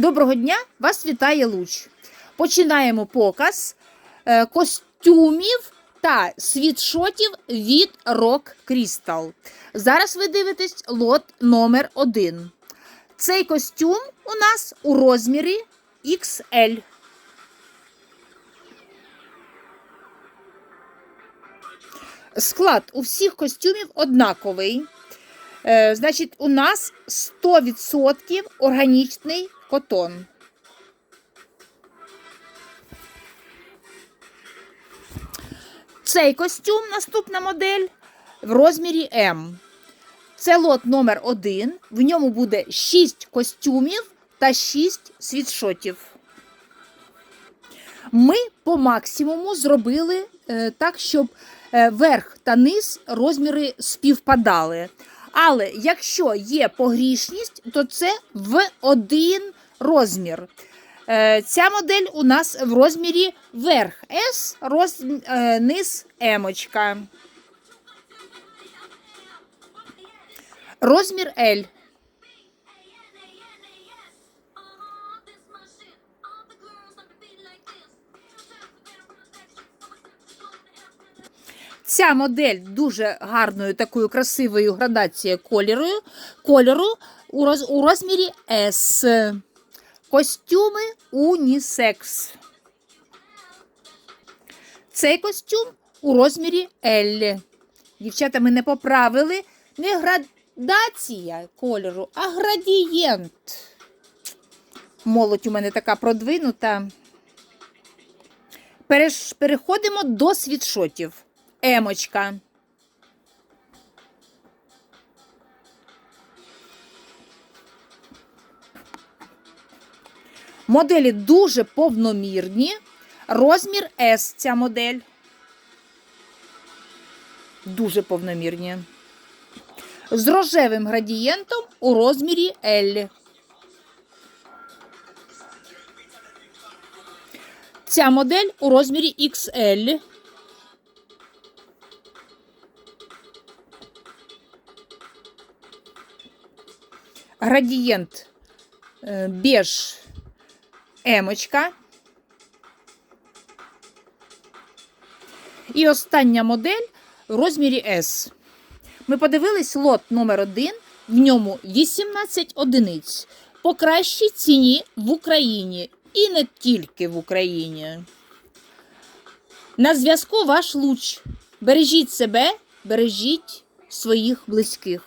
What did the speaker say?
Доброго дня! Вас вітає Луч. Починаємо показ е, костюмів та світшотів від Rock Crystal. Зараз ви дивитесь лот номер 1. Цей костюм у нас у розмірі XL. Склад у всіх костюмів однаковий. Е, значить, у нас 100% органічний котон. Цей костюм, наступна модель, в розмірі М. Це лот номер 1. В ньому буде 6 костюмів та 6 світшотів. Ми по максимуму зробили е, так, щоб е, верх та низ розміри співпадали. Але якщо є погрішність, то це в один розмір. Е, Ця модель у нас в розмірі верх S, роз, е, низ емочка. Розмір L. Ця модель дуже гарною такою красивою градацією кольору, кольору у, роз, у розмірі S. Костюми унісекс. Цей костюм у розмірі L. Дівчата, ми не поправили не градація кольору, а градієнт. Молодь у мене така продвинута. Переходимо до світшотів. Емочка. Моделі дуже повномірні. Розмір S ця модель. Дуже повномірні. З рожевим градієнтом у розмірі L. Ця модель у розмірі XL. Градієнт е, беж емочка. І остання модель в розмірі S. Ми подивились лот номер 1 в ньому 18 одиниць по кращій ціні в Україні і не тільки в Україні. На зв'язку ваш луч. Бережіть себе, бережіть своїх близьких.